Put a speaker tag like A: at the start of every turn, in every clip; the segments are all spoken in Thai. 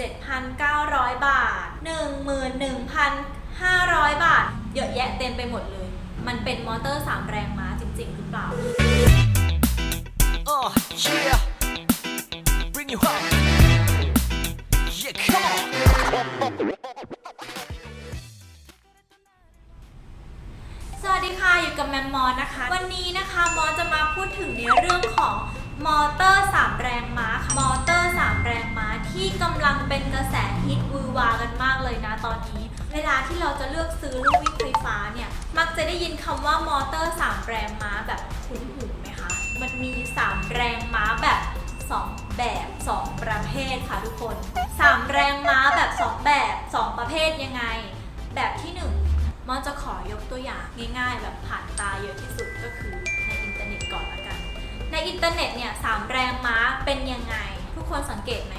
A: 17,900 บาท 11,500 บาท เยอะแยะเต็มไปหมดเลย มันเป็นมอเตอร์ 3 แรงม้าจริง ๆ หรือเปล่า
B: Uh, yeah. Bring you up. Yeah, come on.
A: สวัสดีค่ะอยู่กับแมมมอสนะคะ วันนี้นะคะมอสจะมาพูดถึงในเรื่องของมอเตอร์ 3 แรงม้าค่ะมอเตอร์ 3 แรงม้าที่กำลังเป็นกระแสฮิตวือวากันมากเลยนะตอนนี้ เวลาที่เราจะเลือกซื้อลูกวิ่งไฟฟ้าเนี่ย มักจะได้ยินคำว่ามอเตอร์ 3 แรงม้าแบบคุ้นหูไหมคะ มันมี 3 แรงม้าแบบ 2 แบบ 2 ประเภทค่ะทุกคน 3 แรงม้าแบบ 2 แบบ 2 ประเภทยังไง แบบที่ 1มอสจะขอยกตัวอย่างง่ายๆ แบบผ่านตาเยอะที่สุดก็คือในอินเทอร์เน็ตก่อนละกัน ในอินเทอร์เน็ตเนี่ยสามแรงม้าเป็นยังไง ทุกคนสังเกตไหม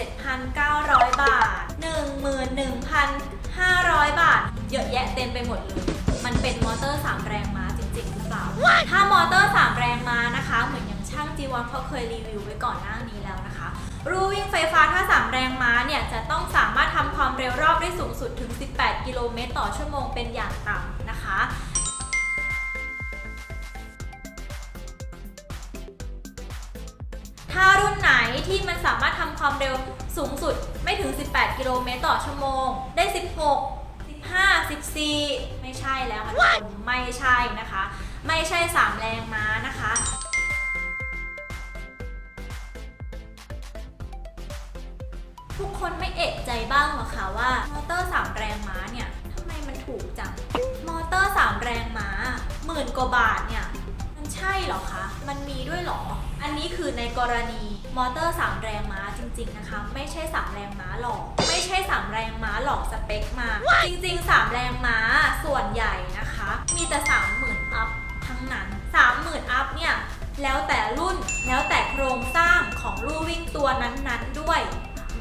A: 17,900 บาท 11,500 บาท เยอะแยะเต็มไปหมดเลย มันเป็นมอเตอร์ 3 แรงม้าจริงๆหรือเปล่า ถ้ามอเตอร์ 3 แรงม้านะคะ เหมือนอย่างช่างจีวอนเขาเคยรีวิวไว้ก่อนหน้านี้แล้วนะคะ รูวิ่งไฟฟ้าถ้า 3 แรงม้าเนี่ย จะต้องสามารถทำความเร็วรอบได้สูงสุดถึง 18 กิโลเมตรต่อชั่วโมงเป็นอย่างต่ำนะคะ ที่มันสามารถทำความเร็วสูงสุดไม่ถึง 18 กิโลเมตรต่อชั่วโมง ได้ 16 15 14 ไม่ใช่แล้วค่ะทุกคนไม่ใช่นะคะ ไม่ใช่ 3 แรงม้านะคะทุกคนไม่เอกใจบ้างเหรอคะว่ามอเตอร์ 3 แรงม้าเนี่ยทำไมมันถูกจัง มอเตอร์ 3 แรงม้าหมื่นกว่าบาทเนี่ย มันใช่เหรอคะ มันมีด้วยเหรอ อันนี้คือในกรณีมอเตอร์ 3 แรงม้าจริง ๆนะคะ ไม่ใช่ 3 แรงม้าหลอก ไม่ใช่ 3 แรงม้าหลอกสเปคมา จริง ๆ 3 แรงม้าส่วนใหญ่นะคะ มีแต่ 30,000อัพทั้งนั้น 30,000อัพเนี่ยแล้วแต่รุ่นแล้วแต่โครงสร้างของลู่วิ่งตัวนั้นๆด้วย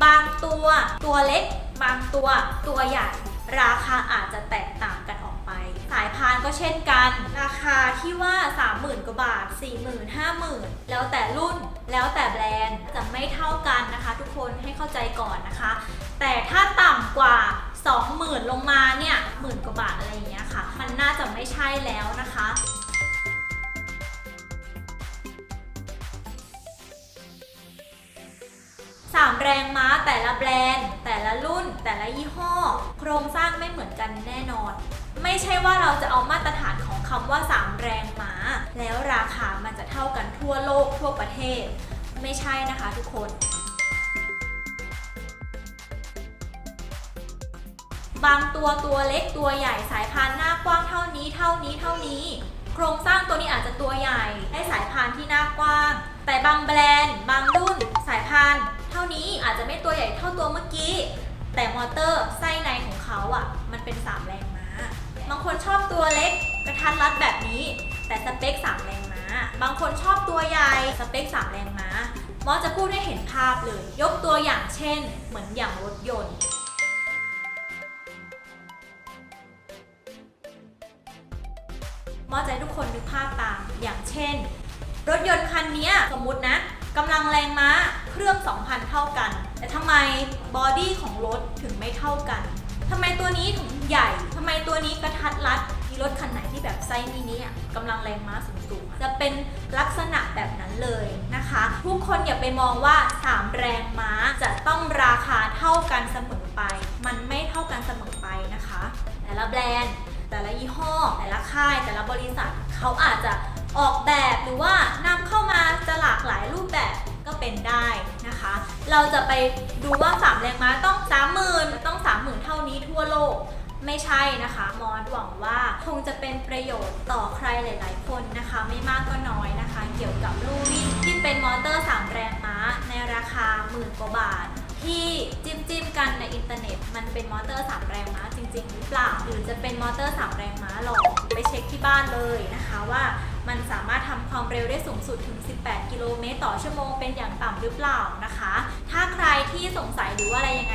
A: บางตัวตัวเล็ก บางตัวตัวใหญ่ ราคาอาจจะแตกต่างกันออกไปสายพานก็เช่นกัน ราคาที่ว่า 30,000 กว่าบาท 40,000 50,000 แล้วแต่รุ่นแล้วแต่แบรนด์จะไม่เท่ากันนะคะ ทุกคนให้เข้าใจก่อนนะคะ แต่ถ้าต่ำกว่า 20,000 ลงมาเนี่ยหมื่นกว่าบาทอะไรอย่างเงี้ยค่ะ มันน่าจะไม่ใช่แล้วนะคะสามแรงม้าแต่ละแบรนด์ แต่ละรุ่น แต่ละยี่ห้อ โครงสร้างไม่เหมือนกันแน่นอน ไม่ใช่ว่าเราจะเอามาตรฐานของคำว่า 3 แรงม้า แล้วราคามันจะเท่ากันทั่วโลกทั่วประเทศ ไม่ใช่นะคะทุกคน บางตัวตัวเล็กตัวใหญ่สายพานหน้ากว้างเท่านี้เท่านี้เท่านี้ โครงสร้างตัวนี้อาจจะตัวใหญ่ได้สายพานที่หน้ากว้าง แต่บางแบรนด์ บางรุ่น สายพานเท่านี้อาจจะไม่ตัวใหญ่เท่าตัวเมื่อกี้ แต่มอเตอร์ไส้ในของเขาอะ มันเป็น3แรงม้าบาง คนชอบตัวเล็กกระทัดรัดแบบนี้ แต่สเปค3แรงม้า บางคนชอบตัวใหญ่สเปค3แรงม้ามอสจะพูดให้เห็นภาพเลย ยกตัวอย่างเช่น เหมือนอย่างรถยนต์มอสจะให้ทุกคนนึกภาพตามอย่างเช่น รถยนต์คันนี้สมมุตินะกำลังแรงม้าเครื่อง 2,000 เท่ากัน แต่ทำไมบอดี้ของรถถึงไม่เท่ากันทำไมตัวนี้ถึงใหญ่ ไมตัวนี้กระทัดรัด มีรถคันไหนที่แบบไซส์มินิอะกำลังแรงม้าสูงๆ จะเป็นลักษณะแบบนั้นเลยนะคะ ทุกคนอย่าไปมองว่า 3 แรงม้าจะต้องราคาเท่ากันเสมอไป มันไม่เท่ากันเสมอไปนะคะ แต่ละแบรนด์ แต่ละยี่ห้อ แต่ละค่าย แต่ละบริษัทเขาอาจจะออกแบบหรือว่านำเข้ามาจะหลากหลายรูปแบบก็เป็นได้นะคะ เราจะไปดูว่า 3 แรงม้าต้อง 30,000 ต้อง 30,000 เท่านี้ทั่วโลก ไม่ใช่นะคะ มอสหวังว่าคงจะเป็นประโยชน์ต่อใครหลาย ๆ คนนะคะ ไม่มากก็น้อยนะคะ เกี่ยวกับลู่วิ่งที่เป็นมอเตอร์ 3 แรงม้า ในราคาหมื่นกว่าบาท ที่จิ้มจิ้มกันในอินเทอร์เน็ต มันเป็นมอเตอร์ 3 แรงม้าจริง ๆ หรือเปล่า หรือจะเป็นมอเตอร์ 3 แรงม้าหลอกไปเช็คที่บ้านเลยนะคะว่ามันสามารถทำความเร็วได้สูงสุดถึง 18 กิโลเมตรต่อชั่วโมงเป็นอย่างต่ำหรือเปล่านะคะ ถ้าใครที่สงสัยหรือว่าอะไรยังไง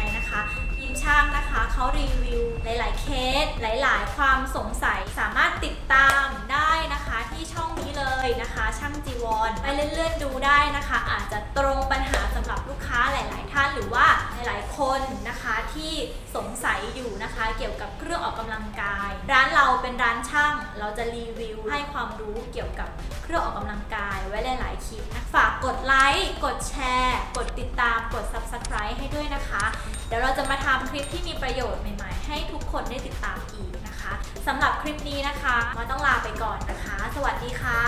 A: ช่างนะคะเขารีวิวหลาย ๆ เคส หลาย ๆ ความสงสัยสามารถติดตามได้นะคะที่ช่องนี้เลยนะคะ ช่างจีวรไปเลื่อนๆดูได้นะคะ อาจจะตรงปัญหาสำหรับลูกค้าหลาย ๆ ท่านหรือว่าหลาย ๆ คนนะคะที่สงสัยอยู่นะคะ เกี่ยวกับเครื่องออกกำลังกาย ร้านเราเป็นร้านช่าง เราจะรีวิวให้ความรู้เกี่ยวกับเครื่องออกกำลังกายไว้หลาย ๆ คลิปนะฝากกดไลค์กดแชร์ กดติดตามกด subscribe ให้ด้วยนะคะ เดี๋ยวเราจะมาทำคลิปที่มีประโยชน์ใหม่ๆ ให้ทุกคนได้ติดตามอีกนะคะสำหรับคลิปนี้นะคะมาต้องลาไปก่อนนะคะ สวัสดีค่ะ